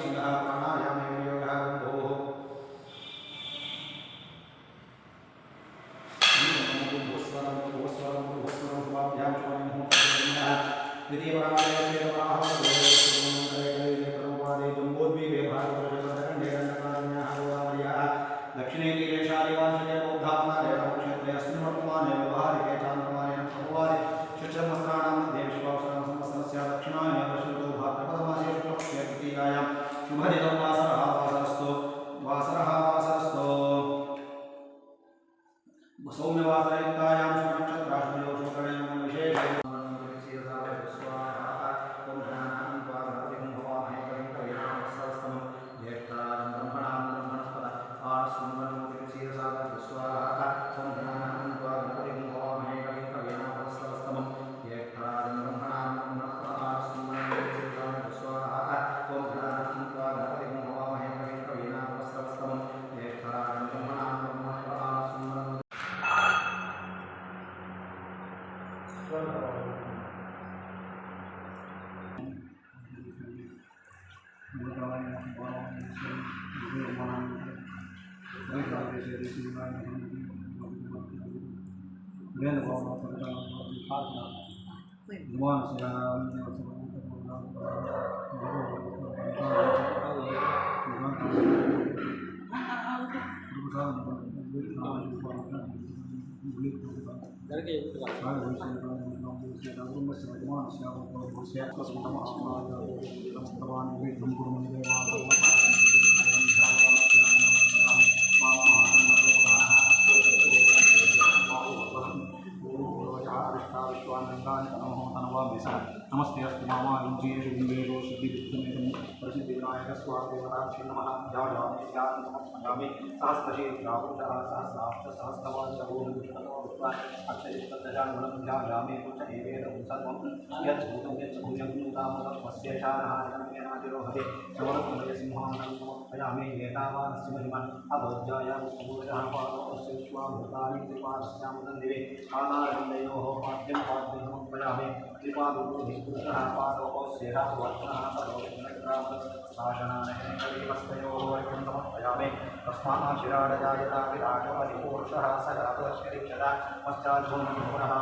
Nabi नमस्ते अस्तु मामा युज्येषु बिम्बेषु ప్రసిద్ధి వినాయక స్వామివరాక్షి నమ कृपादुः पादोः श्रेयः वर्णः सर्वोत्तमग्रामभाषणानयोः स जातोश्चरिक्षता पश्चाद्भूमि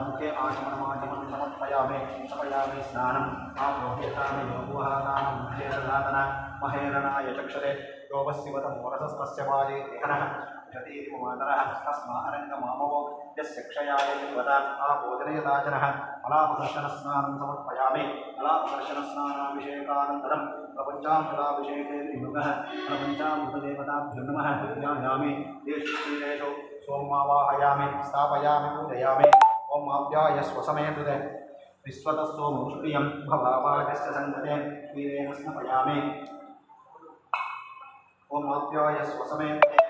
मुखे आचमनमाचमनं समर्पयामि समयामि स्नानम् आपोह्यतामि योगुः नाम महेरदातन महेरणाय चक्षरे योगस्यवतमोरसस्तस्य वाजे लेखनः देहनः जतीति मातरः तस्मा अरङ्गमामवो यस्य क्षयाय वद आपोदनयदाचनः मलापदर्शनस्नानं समर्पयामि। मलापदर्शनस्नानाभिषेकानन्तरं प्रपञ्चामृताभिषेके विमुखः प्रपञ्चामृतदेवताभ्यो नमः। ध्यायामि। येषु क्षीरेषु सोमावाहयामि स्थापयामि, पूजयामि। ॐ आप्याय स्वसमेतुते विश्वतस्तोमुष्टियं भवावाचस्य सङ्गते क्षीरेण स्नपयामि। ॐ आप्याय स्वसमेतुते।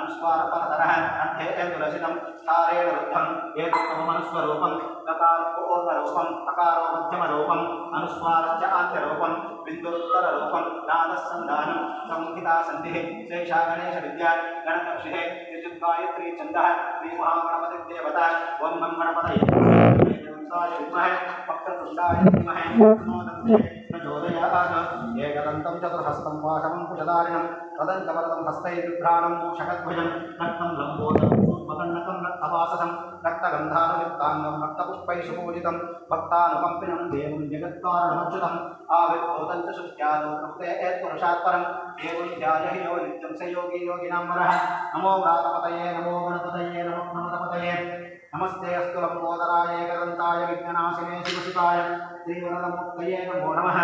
अनुस्वारपरधरः अन्ते तुलसितं तारेण रूपम् एतत्तमनुस्वरूपं तकारोपरूपम् अकारो मध्यमरूपम् अनुस्वारश्च आद्यरूपम् बिन्दुत्तररूपं नादस्सन्धानं समुखिता सन्धिः शेषा गणेशविद्या गणकक्षिः विद्युद्गायत्री छन्दः श्रीमहागणपतिदेवता वन्मङ्गणपतये विद्महे भक्तवृन्दाय विद्महे ప్రచోదయాः ఏకదంతం చతుర్హస్తం వాషమం కుశదారిణం తదంకవరదం హస్తైర్భ్రాణం మూషకధ్వజం రక్తం లంబోదరం మకన్నకం రక్తవాససం రక్తగంధారయుక్తాంగం రక్తపుష్పైషపూజితం భక్తానుకంపినం దేవం జగత్వారణమచ్యుతం ఆవిర్భూతం చ శుక్యాదో ప్రృతే పురుషాత్పరం ఏవం ధ్యాయ యో నిత్యం స యోగి యోగినాం వరః. నమో వ్రాతపతయే నమో గణపతయే నమః నమతపతయే నమస్తే అస్తు లంబోదరాయ ఏకదంతాయ విఘ్ననాశినే శివశివాయ. श्रीवरदमुक्तये नमो नमः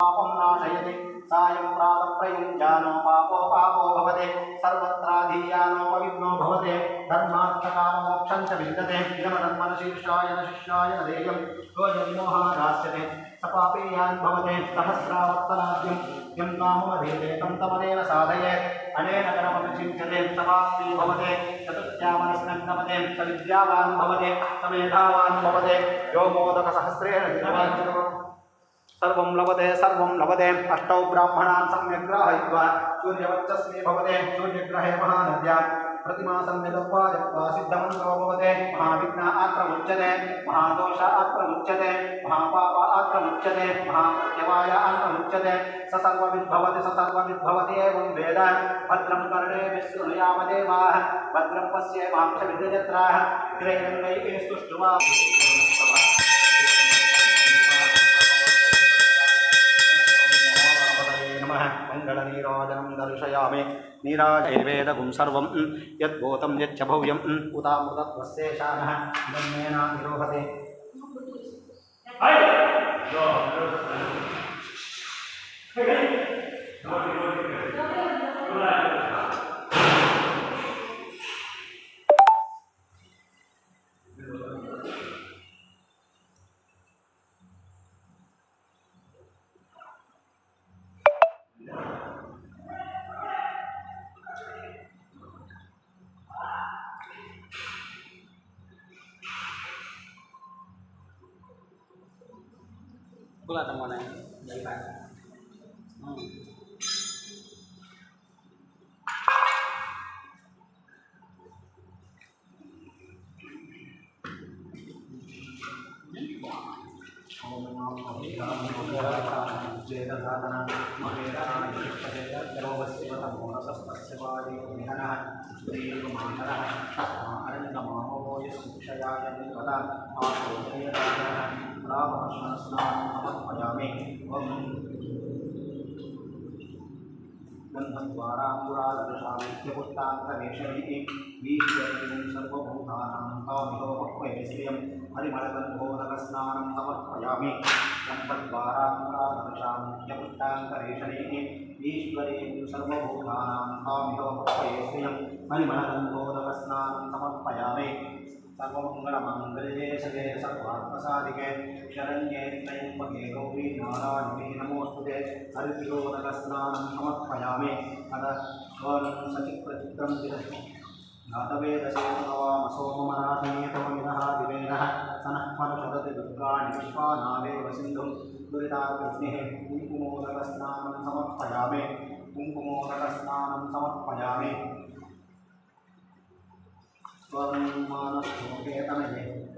पापं नाशयति सायं प्रातप्रयुञ्जानो पापो पापो भवते सर्वत्राधीयानोपविघ्नो भवते धर्मार्थकाममोक्षं च विन्दते इदमधर्मनशीर्षाय न शिष्याय न देयं योजन्मोहः दास्यते स पापेयान् भवते सहस्रावर्तनाद्यं यं कामवधेते तं तमदेन साधयेत् अनेन कर्मपि चिन्त्यते समाप्ति भवते चतुर्थ्यामनस्नग्नपते स विद्यावान् भवते स मेधावान् भवते यो मोदकसहस्रेण दिनवाञ्छितो सर्वं लभते सर्वं लभते अष्टौ ब्राह्मणान् सम्यक् ग्राहयित्वा सूर्यवच्चस्मे भवते सूर्यग्रहे महानद्या प्रतिमा संविदत्वा जप्त्वा सिद्धमन्त्रो भवते महाविघ्न आक्रमुच्यते, महादोष आक्रमुच्यते, महापाप आक्रमुच्यते, महाप्रत्यवाय आक्रमुच्यते। स सर्वविद्भवति स सर्वविद्भवति एवं वेद। भद्रं कर्णे विशृणुयामदेवाः भद्रं पश्येमांशविद्यजत्राः त्रैरङ्गैः स्तुष्ट्वा नमः मङ्गलनीराजनं दर्शयामि नीराजैर्वेदगुं सर्वं यद्भूतं यच्च भव्यम् उतामृतत्वस्येषानः ब्रह्मेण निरोहते Gue lah temennya dari mana? तद्वारा पुरादृशामित्यपुष्टान्तवेशमिति वीर्यं सर्वभूतानां तवमिहोपयश्रियं हरिमलगन्धोदकस्नानं समर्पयामि तद्वारा पुरादृशामित्यपुष्टान्तरेशमिति ईश्वरें सर्वभूतानां तवमिहोपयश्रियं हरिमलगन्धोदकस्नानं समर्पयामि सर्वमङ्गलमाङ्गल्ये सगे सर्वात्मसाधिके, शरण्ये त्र्यम्बके गौरी नारायणे नमोऽस्तु ते। हरिद्रोदकस्नानं समर्पयामि। अथ स्वनं सचिप्रचित्रं नाथवेदसेतवामसोममराधीतममिनः दिवेनः। सनः फलशदति दुर्गाणि विश्वानादेव सिन्धुं दुरिताग्निः कुङ्कुमोदकस्नानं समर्पयामि। कुङ्कुमोदकस्नानं समर्पयामि। Kung mga nakakita na niya,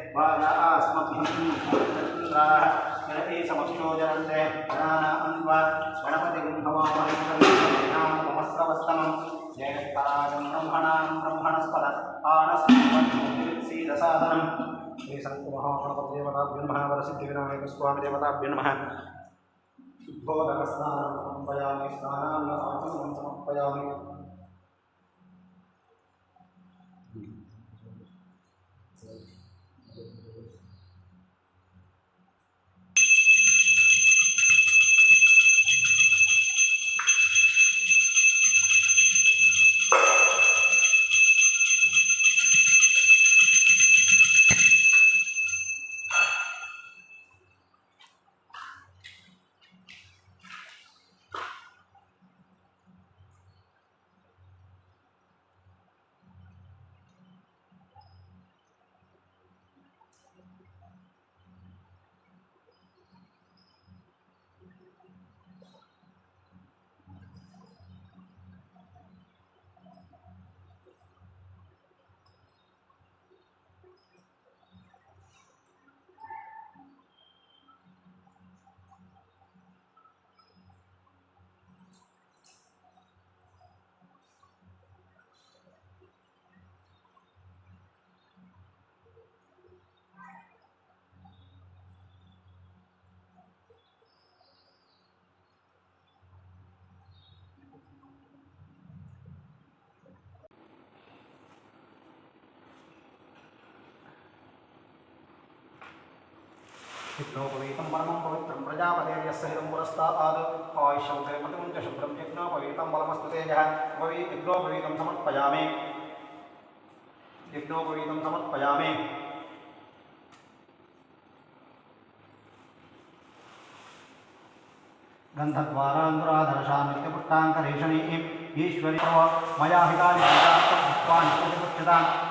वाजा आस्मभ्यम् इन्द्राः जलति समक्षो जरन्ते गणाना अन्वा गणपतिं हवामहिमस्रवस्तमम् जयस्तराजं ब्रह्मणां ब्रह्मणस्पद आनस्सीदसादनम् श्रीसन्तमहागणपतिदेवताभ्यो नमः वरसिद्धिविनायकस्वामिदेवताभ्यो नमः शुद्धोदकस्नानं समर्पयामि स्नानान्नआचमनं समर्पयामि क्षिप्रो परमं पवित्रं प्रजापतेर्यस्य हितं पुरस्तात् आयुष्यन्ते प्रतिमुञ्च शुभ्रं यज्ञो भवेतं तेजः। भवे यज्ञो समर्पयामि। यज्ञो समर्पयामि। गन्धद्वारान्तुराधरशान्त्यपुट्टाङ्करेषणे ईश्वरी मया हितानि पुष्पानि पुष्यताम्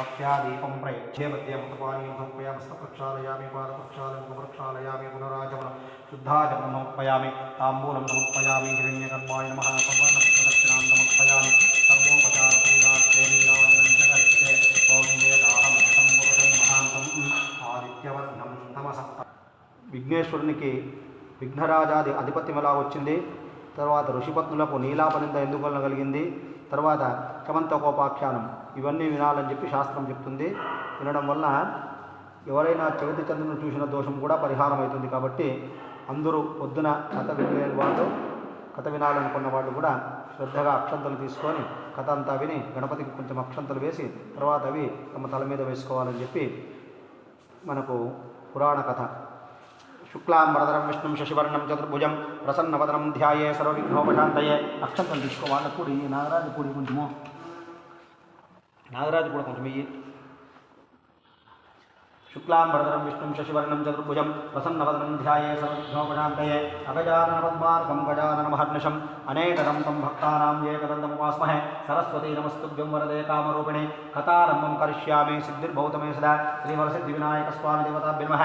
భక్త్యాదీపం ప్రయచ్చే మధ్య మృతపానీయం సమర్పయా హస్తప్రక్షాళయామి పాదప్రక్షాళయం ముఖప్రక్షాళయామి పునరాచమనం శుద్ధాచమనం సమర్పయామి తాంబూలం సమర్పయామి హిరణ్యకర్మాయ నమ సంవర్ణ మహాంతం విఘ్నేశ్వరునికి విఘ్నరాజాది అధిపత్యం ఎలా వచ్చింది తర్వాత ఋషిపత్నులకు నీలాపనింద ఎందుకు కలిగింది తర్వాత చమంతకోపాఖ్యానం ఇవన్నీ వినాలని చెప్పి శాస్త్రం చెప్తుంది. వినడం వల్ల ఎవరైనా చవితి చంద్రుని చూసిన దోషం కూడా పరిహారం అవుతుంది కాబట్టి అందరూ పొద్దున కథ వినలేని వాళ్ళు కథ వినాలనుకున్న వాళ్ళు కూడా శ్రద్ధగా అక్షంతలు తీసుకొని కథ అంతా విని గణపతికి కొంచెం అక్షంతలు వేసి తర్వాత అవి తమ తల మీద వేసుకోవాలని చెప్పి మనకు పురాణ కథ. శుక్లాంబరధరం విష్ణుం శశివర్ణం చతుర్భుజం ప్రసన్నవదనం ధ్యాయే సర్వవిఘ్నోపశాంతయే. అక్షంతలు తీసుకో వాళ్ళకు కూడా ఈ నాగరాజు కూడా కొంచెము నాగరాజు కూడా కొంచెం ఇయ్యి శుక్లాంబరధరం విష్ణుం శశివర్ణం చతుర్భుజం ప్రసన్నవదనం ధ్యాయే సర్వవిఘ్నోపశాంతయే అగజానన పద్మార్కం గజానన మహర్నిషం అనేకదం తం భక్తానాం ఏకదంతముపాస్మహే. సరస్వతీ నమస్తుభ్యం వరదే కామరూపిణి. కథారంభం కరిష్యామి సిద్ధిర్భౌతమే సదా. శ్రీవరసిద్ధి వినాయక స్వామి దేవతాభ్య నమః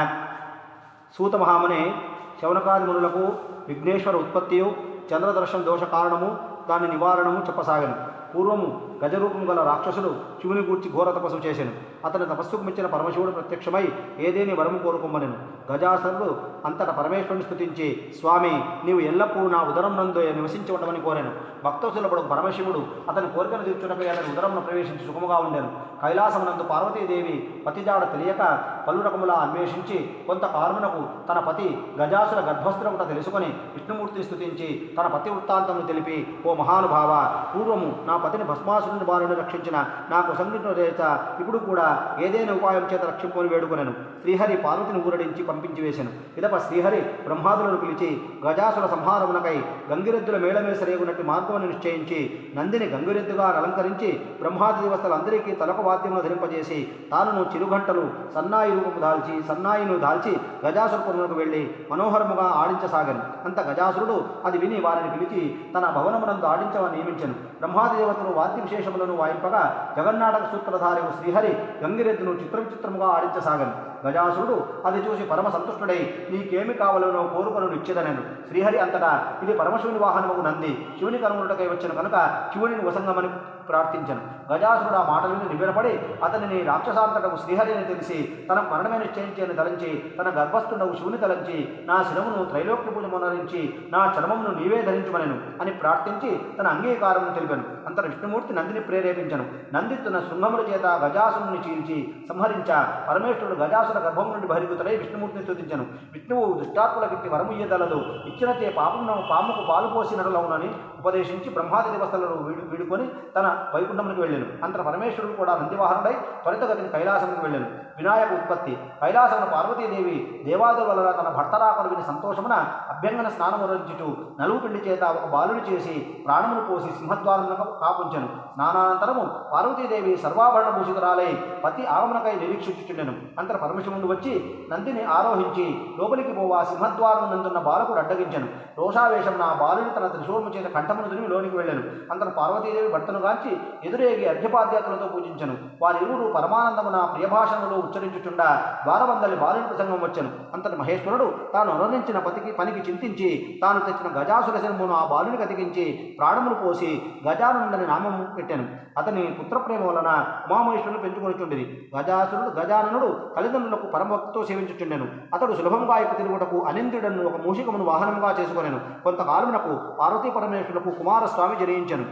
సూత మహాముని శవనకాది మునులకు విఘ్నేశ్వర ఉత్పత్తియు చంద్రదర్శన దోష కారణము దాని నివారణము చెప్పసాగను. పూర్వము గజరూపం గల రాక్షసుడు శివుని గూర్చి ఘోర తపస్సు చేశాను అతని తపస్సుకు మెచ్చిన పరమశివుడు ప్రత్యక్షమై ఏదేని వరము కోరుకోమనెను గజాసరుడు అంతట పరమేశ్వరుని స్థుతించి స్వామి నీవు ఎల్లప్పుడూ నా ఉదరం నందు నివసించి ఉండమని కోరాను. భక్తసులపడు పరమశివుడు అతని కోరికను తీర్చుటకై అతని ఉదరంను ప్రవేశించి సుఖముగా ఉండెను. కైలాసమునందు పార్వతీదేవి పతిజాడ తెలియక పలు రకములా అన్వేషించి కొంత కాలమునకు తన పతి గజాసుల గర్భస్థులకుట తెలుసుకొని విష్ణుమూర్తిని స్థుతించి తన పతి వృత్తాంతమును తెలిపి ఓ మహానుభావ పూర్వము నా పతిని భస్మాసురుని బాలుని రక్షించిన నాకు సంగీత చేత ఇప్పుడు కూడా ఏదైనా ఉపాయం చేత రక్షింపని వేడుకొనను. శ్రీహరి పార్వతిని ఊరడించి పంపించి వేశాను ఇదప శ్రీహరి బ్రహ్మాదులను పిలిచి గజాసుల సంహారమునకై గంగిరెద్దుల మేళమేసరేగునట్టు మార్గమును నిశ్చయించి నందిని గంగిరెద్దుగా అలంకరించి బ్రహ్మాది దేవతలందరికీ తలకు వాద్యమును ధరింపజేసి తానును చిరుగంటలు సన్నాయి రూపము దాల్చి సన్నాయిను దాల్చి గజాసురపురమునకు వెళ్ళి మనోహరముగా ఆడించసాగను. అంత గజాసురుడు అది విని వారిని పిలిచి తన భవనమునందు ఆడించమని నియమించను. బ్రహ్మాది దేవతలు వాద్యం విశేషములను వాయింపగా జగన్నాటక సూత్రధారి శ్రీహరి గంగిరెద్దును చిత్రవిచిత్రముగా ఆడించసాగను. గజాసురుడు అది చూసి పరమ సంతుష్టుడై నీకేమి కావాలనో కోరుకొను ఇచ్చేదనను శ్రీహరి అంతటా ఇది పరమశివుని వాహనము నంది. శివుని కనుగొనుటకై వచ్చిన కనుక శివుని వసంగమని ప్రార్థించను. గజాసురుడు ఆ మాటలు విని నివ్వెరపడి అతనిని రాక్షసాంతటకు శ్రీహరిని తెలిసి తన మరణమే నిశ్చయించి తలంచి తన గర్భస్థుండవు శివుని తలంచి నా శిరమును త్రైలోక్య పూజ మొనరించి నా చర్మమును నీవే ధరించమనెను అని ప్రార్థించి తన అంగీకారమును తెలిపాను. అంత విష్ణుమూర్తి నందిని ప్రేరేపించను. నంది తన శృంగముల చేత గజాసురుని చీల్చి సంహరించ పరమేశ్వరుడు గజాసుర గర్భం నుండి బహిర్గతుడై విష్ణుమూర్తిని స్తుతించను. విష్ణువు దుష్టాత్ములకిట్టి వరము ఇయ్యదలదు ఇచ్చినచే పాపమును పాముకు పాలు పోసినట్లవునని ఉపదేశించి బ్రహ్మాది దేవస్థలను వీడు వీడుకొని తన వైకుంఠమునికి వెళ్ళాను. అంతట పరమేశ్వరుడు కూడా నందివాహనుడై త్వరితగతిని కైలాసమునికి వెళ్ళాను. వినాయక ఉత్పత్తి. కైలాసమును పార్వతీదేవి దేవాదుల తన భర్తరాకలు విని సంతోషమున అభ్యంగన స్నానమురించుచు నలుగు పిండి చేత ఒక బాలుని చేసి ప్రాణమును పోసి సింహద్వారమునకు కాపుంచాను. స్నానానంతరము పార్వతీదేవి సర్వాభరణ భూషితురాలై పతి ఆగమనకై నిరీక్షించుచుండెను. అంతర పరమశివుడు వచ్చి నందిని ఆరోహించి లోపలికి పోవా సింహద్వారం నందున్న బాలకుడు అడ్డగించాను. రోషావేశం నా బాలుని తన త్రిశూర్మ చేత కంఠమును దునిమి లోనికి వెళ్ళాను. అంతన పార్వతీదేవి భర్తను గాంచి ఎదురేగి అర్ఘ్యపాద్యాతులతో పూజించను. వారిరువురు పరమానందమున ప్రియభాషణలో ఉచ్చరించుచుండా ద్వారబందలి బాలుని ప్రసంగం వచ్చను. అంతటి మహేశ్వరుడు తాను అనురించిన పతికి పనికి చింతించి తాను తెచ్చిన గజాసుర శరమును ఆ బాలునికి అతికించి ప్రాణములు పోసి గజానందని నామము పెట్టి పెట్టాను. అతని పుత్రప్రేమ వలన ఉమామహేశ్వరుని పెంచుకొనిచుండేది గజాసురుడు గజాననుడు తల్లిదండ్రులకు పరమభక్తితో సేవించుచుండెను. అతడు సులభంగా ఎక్కు తిరుగుటకు అనింద్రుడను ఒక మూషికమును వాహనంగా చేసుకొనెను. కొంతకాలమునకు పార్వతీ పరమేశ్వరులకు కుమారస్వామి జరించెను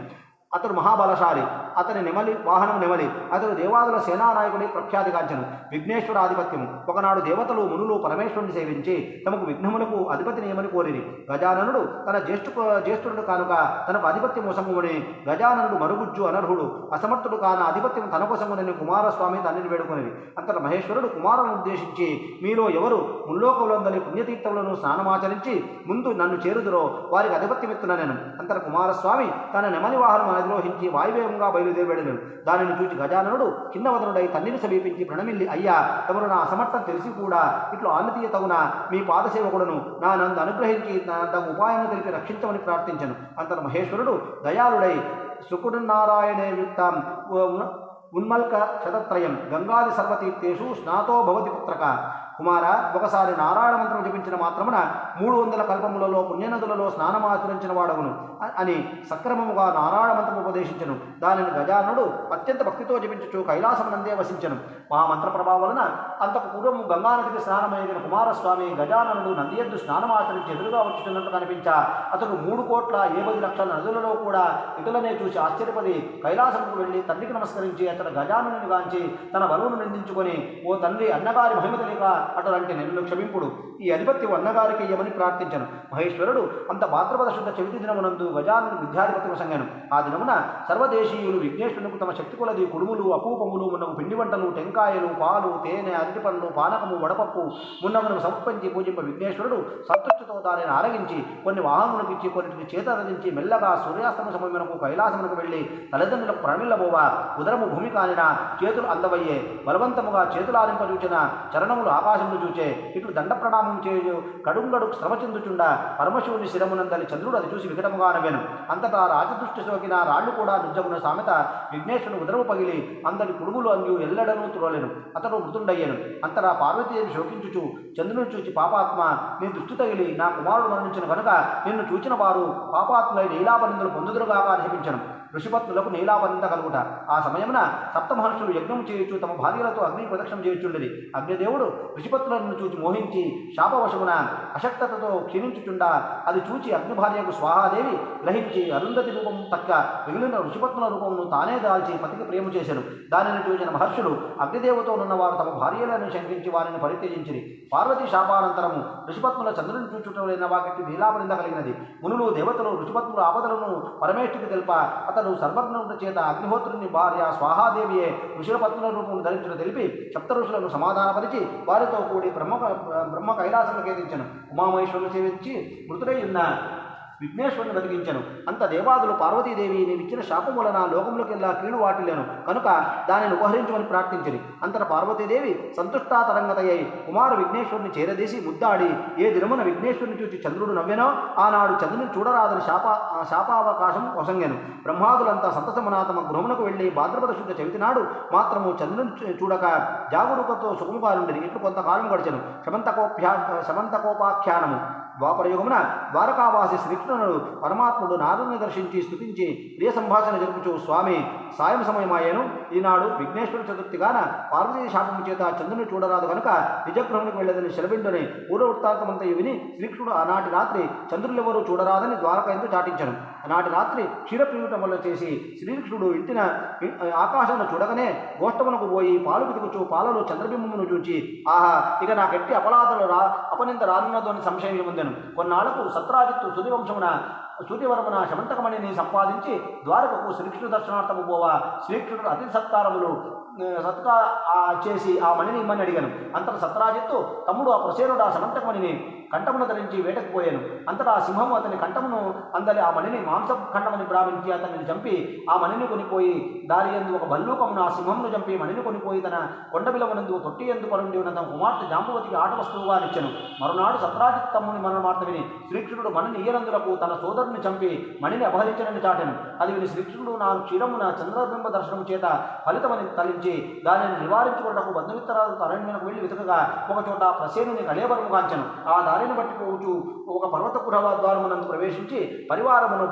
అతడు మహాబలశాలి. అతని నెమలి వాహనం నెమలి. అతడు దేవాదుల సేనానాయకుడి ప్రఖ్యాతిగాంచను. విఘ్నేశ్వర ఆధిపత్యము ఒకనాడు దేవతలు మునులు పరమేశ్వరుని సేవించి తమకు విఘ్నములకు అధిపతి నియమని కోరిరి. గజాననుడు తన జ్యేష్ఠ జ్యేష్ఠుడు కానుక తనకు అధిపత్యం సంగుమని గజాననుడు మరుగుజ్జు అనర్హుడు అసమర్థుడు కాన అధిపత్యం తన కోసమునని కుమారస్వామి తండ్రిని వేడుకొనిది అంతట మహేశ్వరుడు కుమారులను ఉద్దేశించి మీలో ఎవరు ముల్లోకములందరి పుణ్యతీర్థములను స్నానమాచరించి ముందు నన్ను చేరుదురో వారికి అధిపత్యమిత్తున నేను అంతట కుమారస్వామి తన నెమలి వాహనం అధిరోహించి వాయువేగంగా బయలుదేరబెడను దానిని చూచి గజాననుడు కింద వదనుడై తన్నిని సమీపించి ప్రణమిల్లి అయ్యా తమరు నా అసమర్థం తెలిసి కూడా ఇట్లు ఆనతీయ తగున? మీ పాదసేవకుడును నా నందు అనుగ్రహించి నా తగు ఉపాయము తెలిపి రక్షించమని ప్రార్థించను. అంతట మహేశ్వరుడు దయాళుడై శుకుడునారాయణే యుక్తం ఉన్మల్క శతత్రయం గంగాది సర్వతీర్థేషు స్నాతో భవతి పుత్రక. కుమార ఒకసారి నారాయణ మంత్రం జపించిన మాత్రమున మూడు వందల కల్పములలో పుణ్యనదులలో స్నానమాచరించిన వాడవును అని సక్రమముగా నారాయణ మంత్రం ఉపదేశించను. దానిని గజానుడు అత్యంత భక్తితో జపించుచు కైలాసమునందే వసించను. మహామంత్ర ప్రభావం వలన అంతకు పూర్వము గంగానదికి స్నానమైన కుమారస్వామి గజాననుడు నందియద్దు స్నానమాచరించి ఎదురుగా వచ్చుతున్నట్టు కనిపించా. అతడు మూడు కోట్ల ఏబై లక్షల నదులలో కూడా ఇటులనే చూసి ఆశ్చర్యపడి కైలాసముకు వెళ్ళి తండ్రికి నమస్కరించి అతడు గజానుని గాంచి తన బలువును నిందించుకొని ఓ తండ్రి అన్నగారి మహిమ తెలియక అటువంటి నిన్ను క్షమింపుడు. ఈ అధిపత్యం అన్నగారికి ఇయ్యమని ప్రార్థించను. మహేశ్వరుడు అంత భాద్రపద శుద్ధ చవితి దినమునందు గజాను విద్యాధిపతి సంగను ఆ దినమున సర్వదేశీయులు విఘ్నేశ్వరునికి తమ శక్తి కొలది కుడుములు అపూపములు మున్నగు పిండి వంటలు టెంకాయలు పాలు తేనె అరటి పండ్లు పానకము వడపప్పు మున్నమును సమర్పించి పూజింప విఘ్నేశ్వరుడు సంతృష్టితో దానిని ఆరగించి కొన్ని వాహనములకు ఇచ్చి కొన్నిటిని చేతరించి మెల్లగా సూర్యాస్తమ సమయమునకు కైలాసమునకు వెళ్ళి తల్లిదండ్రులకు ప్రణిల్లబోవా ఉదరము భూమి కానిన చేతులు అందవయ్యే బలవంతముగా చేతులారింపజూచిన చరణములు ఆకాశ ఆకాశమును చూచే ఇటు దండ ప్రణామం చేయు కడుంగడు శ్రమ చెందుచుండ పరమశివుని శిరమునందని చంద్రుడు అది చూసి వికటముగా నవ్వెను అంతటా రాజదృష్టి సోకిన రాళ్ళు కూడా నుజ్జగున సామెత విఘ్నేశ్వరుడు ఉదరము పగిలి అందరి పురుగులు అందు ఎల్లడను తురలేను అతడు మృతుండయ్యను అంతటా పార్వతీదేవి శోకించుచు చంద్రుని చూచి పాపాత్మ నీ దృష్టి తగిలి నా కుమారుడు మరణించిన కనుక నిన్ను చూచిన వారు పాపాత్ములై నీలాపనిందులు పొందుదురుగా అని చెప్పించను ఋషిపత్నులకు కలుగుట. ఆ సమయమున సప్త మహర్షులు యజ్ఞం చేయొచ్చు తమ భార్యలతో అగ్ని ప్రదక్షిణం చేయుచుండేది అగ్నిదేవుడు ఋషిపత్నులను చూచి మోహించి శాపవశమున అశక్తతతో క్షీణించుచుండా. అది చూచి అగ్ని భార్యకు స్వాహాదేవి గ్రహించి అరుంధతి రూపం తక్క మిగిలిన ఋషిపత్నుల రూపమును తానే దాల్చి పతికి ప్రేమ చేశాను దానిని చూసిన మహర్షులు అగ్నిదేవతో ఉన్నవారు తమ భార్యలను శంకించి వారిని పరిత్యజించిరి. పార్వతీ శాపానంతరము ఋషిపత్నుల చంద్రుని లేని వాకి నీలాపనింద కలిగినది. మునులు దేవతలు ఋషిపత్నుల ఆపదలను పరమేశ్వరికి తెలిప అతను అతడు సర్వజ్ఞుడు చేత అగ్నిహోత్రుని భార్య స్వాహాదేవియే ఋషులపత్నుల రూపం ధరించడం తెలిపి సప్త ఋషులను సమాధానపరిచి వారితో కూడి బ్రహ్మ బ్రహ్మ కైలాసం కేదించను ఉమామహేశ్వరుని సేవించి మృతుడై ఉన్న విఘ్నేశ్వరుని బతికించను అంత దేవాదులు పార్వతీదేవి నీవిచ్చిన శాపం వలన లోకములకెల్లా కీడు వాటిల్లాను కనుక దానిని ఉపహరించమని ప్రార్థించింది అంతట పార్వతీదేవి సంతుష్టాతరంగతయ్యై కుమార విఘ్నేశ్వరుని చేరదీసి ముద్దాడి ఏ దినమున విఘ్నేశ్వరుని చూచి చంద్రుడు నవ్వెనో ఆనాడు చంద్రుని చూడరాదని శాప శాపావకాశం వసంగాను. బ్రహ్మాదులంతా సంతసమున తమ గృహమునకు వెళ్ళి భాద్రపద శుద్ధ చవితి నాడు మాత్రము చంద్రుని చూ- చూడక జాగరూకతో సుఖముగా నుండి ఇట్లు కొంతకాలం గడిచను. శమంతకోప్యా శమంతకోపాఖ్యానము. ద్వాపరయుగమున ద్వారకావాసి శ్రీకృష్ణుడు పరమాత్ముడు నారదుని దర్శించి స్థుతించి ప్రియ సంభాషణ జరుపుచు స్వామి. సాయం సమయమాయను. ఈనాడు విఘ్నేశ్వర చతుర్థిగాన పార్వతీ శాపము చేత చంద్రుని చూడరాదు కనుక నిజగృహమునికి వెళ్ళదని శరబిండుని పూర్వవృత్తాంతమంతయు విని శ్రీకృష్ణుడు ఆనాటి రాత్రి చంద్రులెవరూ చూడరాదని ద్వారక ఎందు చాటించను. ఆనాటి రాత్రి క్షీరప్రియుటం వల్ల చేసి శ్రీకృష్ణుడు ఇంటిన ఆకాశమును చూడగానే గోష్టమునకు పోయి పాలు పితుకుచు పాలలో చంద్రబింబమును చూచి ఆహా ఇక నాకెట్టి అపరాధలు రా అపనింద రానున్నదో అని సంశయం కొన్నాళ్ళకు సత్రాజిత్తు సూర్యవంశమున సూర్యవర్మన శమంతకమణిని సంపాదించి ద్వారకకు శ్రీకృష్ణ దర్శనార్థము పోవా. శ్రీకృష్ణుడు అతి సత్కారములు ఆ, సత్కా చేసి ఆ మణిని ఇమ్మని అడిగాను. అంతట సత్రాజిత్తు తమ్ముడు ఆ ప్రసేనుడు ఆ శమంతకమణిని కంఠమును ధరించి వేటకు పోయాను. అంతటా ఆ సింహము అతని కంఠమును అందలి ఆ మణిని మాంస ఖండమని భావించి అతనిని చంపి ఆ మణిని కొనిపోయి దారి ఎందు ఒక బల్లూకమును ఆ సింహమును చంపి మణిని కొనిపోయి తన కొండబిలవనందు తొట్టి ఎందు కొనుండి ఉన్న తన కుమార్తె జాంబవతికి ఆట వస్తువుగా ఇచ్చాను మరునాడు సత్రాజిత్తమ్ముని తమ్ముని మరణమార్త విని శ్రీకృష్ణుడు మణిని ఈయనందులకు తన సోదరుని చంపి మణిని అపహరించడని చాటాను. అది విని శ్రీకృష్ణుడు నా క్షీరమున చంద్రబింబ దర్శనం చేత ఫలితమని తలించి దానిని నివారించుకున్నకు బంధుమిత్రాలతో అరణ్యకు వెళ్ళి వెతుకగా ఒక చోట ప్రసేనుని కళేబరము కాంచను ఆ దారి దారిని పట్టుకోవచ్చు ఒక పర్వత గృహ ద్వారమునందు ప్రవేశించి పరివారమును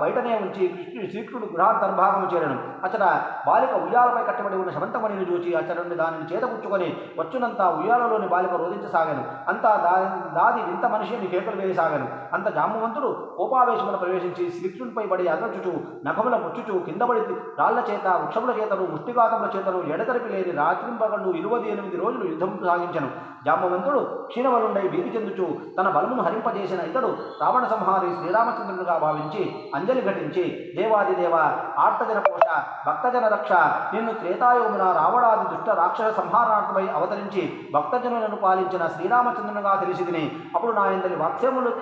బయటనే ఉంచి కృష్ణుడు శ్రీకృష్ణుడు గృహాంతర్భాగము చేరను. అతడ బాలిక ఉయ్యాలపై కట్టబడి ఉన్న శమంతమణిని చూచి అతడు దానిని చేతపుచ్చుకొని వచ్చునంతా ఉయ్యాలలోని బాలిక రోధించసాగాను. అంతా దా దాది ఇంత మనిషి అని కేకలు వేయసాగాను. అంత జామవంతుడు కోపావేశమున ప్రవేశించి శ్రీకృష్ణుడిపై పడి అదర్చుచు నఖముల ముచ్చుచు కింద పడి రాళ్ళ చేత వృక్షముల చేతను ముష్టిఘాతముల చేతను ఎడతెరిపి లేని రాత్రింపగండు ఇరవై ఎనిమిది రోజులు యుద్ధం సాగించను. జాంబవంతుడు క్షీణవలుండై భీతి చెందుచు తన బలమును హరింపజేసిన ఇతడు రావణ సంహారి శ్రీరామచంద్రుడుగా భావించి అంజలి ఘటించి దేవాది దేవ ఆర్తజన కోశ భక్తజన రక్ష నిన్ను త్రేతాయుగమున రావణాది దుష్ట రాక్షస సంహారార్థమై అవతరించి భక్తజనులను పాలించిన శ్రీరామచంద్రునిగా తెలిసిదిని అప్పుడు నా ఇందరి వాక్యములు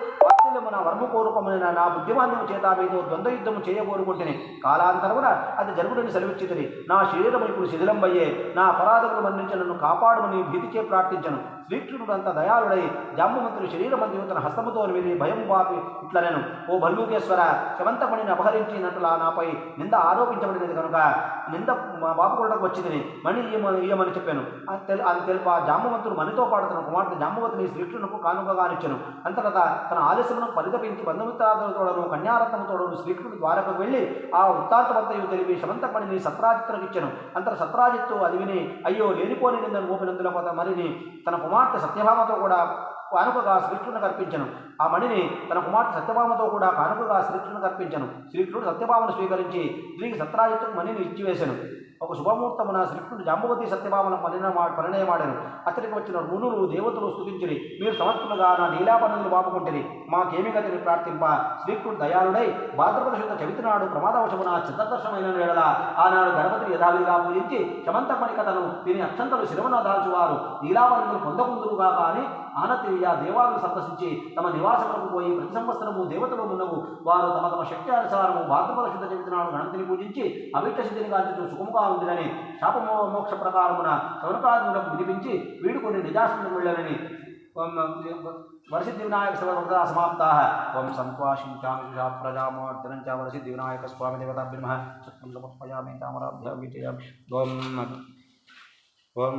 వాత్సల్యమున వర్మ కోరుకమున నా బుద్ధిమాన్యము చేత మీతో ద్వంద్వ యుద్ధము చేయబోరుకుంటుని. కాలాంతరమున అది జరుగుడని సెలవిచ్చితిని నా శరీరము ఇప్పుడు శిథిలంబయ్యే నా అపరాధములు మన్నించి నన్ను కాపాడుమని భీతిచే ప్రార్థించను. శ్రీకృష్ణుడు అంత దయాళుడై జాంబుమంతుడు శరీరమందు తన హస్తముతో విని భయం బాపి ఇట్లనెను. ఓ భల్లూకేశ్వర శవంతమణిని అపహరించినట్లా నాపై నింద ఆరోపించబడినది కనుక నింద మా కూడా వచ్చింది మణి ఇయ్యమని చెప్పాను. అని తెలుప జాంబవంతుడు మణితో పాటు తన కుమార్తె జాంబవతిని శ్రీకృష్ణునకు కానుకగానిచ్చెను. అంతటా తన ఆలస్యమును పరితపించి బంధుమిత్రాదులతోడను కన్యారత్నముతోడను శ్రీకృష్ణుడు ద్వారకు వెళ్ళి ఆ వృత్తాంతమంతయు తెలిపి శమంతమణిని సత్రాజిత్తులకు ఇచ్చెను. అంతట సత్రాజిత్తు అది విని అయ్యో లేనిపోని నిందని మోపినందుల కొత్త మరిని తన కుమార్తె సత్యభామతో కూడా కానుకగా శ్రీకృష్ణుని అర్పించను. ఆ మణిని తన కుమార్తె సత్యభామతో కూడా కానుకగా శ్రీకృష్ణుని అర్పించను. శ్రీకృష్ణుడు సత్యభామను స్వీకరించి దీనికి సత్రాజిత్తుకు మణిని ఇచ్చివేశాను ఒక శుభముహూర్తమున శ్రీకృష్ణుడు జాంబవతి సత్యభామల పరిణయమా పరిణయమాడాను అతడికి వచ్చిన మునులు దేవతలు స్థుతించిరి మీరు సమర్థులుగా నా నీలాపనులు బాపుకుంటుని మాకేమి గతిని ప్రార్థింప. శ్రీకృష్ణుడు దయాళుడై భాద్రపద శుద్ధ చవితి నాడు ప్రమాదవశమున చిత్తదర్శమైన వేళ ఆనాడు గణపతిని యథావిధిగా పూజించి శమంతమణి కథను దీని అక్షంతలు శిరమున దాల్చువారు. నీలాపనులు పొందకుందురుగా కానీ ఆనతీయ దేవాలను సందర్శించి తమ నివాసములకు పోయి ప్రతి సంవత్సరము దేవతలు ఉన్నవు. వారు తమ తమ శక్తి అనుసారము భాద్రపద శుద్ధ చవితి నాడు గణపతిని పూజించి అవిట్ట శుద్ధిని గాంచుతూ సుఖముగా ఉందిరని శాపమో మోక్ష ప్రకారమున శవనకాదులకు వినిపించి వీడుకొని నిజాశ్రమం వెళ్ళనని వరసిద్ధి వినాయక సర్వదా సమాప్తా. ఓం సంత్వాశించామి ప్రజామర్దనం చ వరసిద్ధి వినాయక స్వామి దేవతాభ్యమ సత్యం సమర్పయామి తామరాభ్యాం ఓం ओम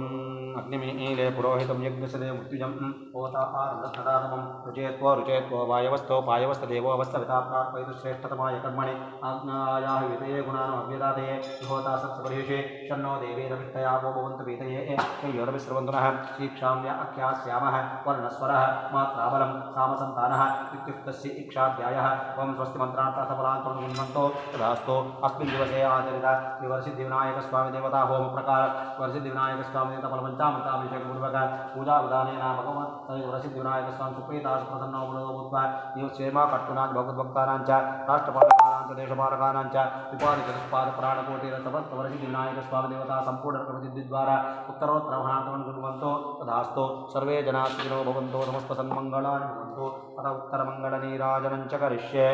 अग्निमीले पुरोहितं यज्ञसदे मृत्युजं होता आर्धदानमं रुचेत्वो रुचेत्वो वायवस्थो पायवस्थदेवो वस्तविताप्राप्तश्रेष्ठतमाय कर्मणि। आज्ञायाः वितये गुणानमव्यदातये होता सत्सपरिषे शन्नो देवेरभिष्टया वो भवन्तु पीतये। योरभिस्रवन्तुनः शीक्षाम्य अख्यास्यामः वर्णस्वरः मात्राबलं सामसन्तानः इत्युक्तस्य इक्षाध्यायः। ओं स्वस्तिमन्त्रार्थफलान्तं हिन्वन्तो तथास्तु अस्मिन् दिवसे आचरित विवर्षिद्धिविनायकस्वामिदेवता होमप्रकार। स्वामी तपल पंचामृताभिषेक पूर्वक पूजा विधान भगवत प्रसिद्ध विनायक स्वामी सुप्रीताश प्रसन्न भूत्वा देव क्षेमा कर्तुना भगवद्भक्तानां च राष्ट्रपालकानां च देशपालकानां च उपाधिकपाद प्राणकोटिरतपस्तवरसि विनायक स्वामी देवता संपूर्ण प्रसिद्धिद्वारा उत्तरोत्तरमहागमन कुर्वन्तो तथास्तु सर्वे जनाः सुखिनो भवन्तो समस्तसन्मङ्गलानि भवन्तु अथ उत्तरमङ्गलनीराजनं च करिष्ये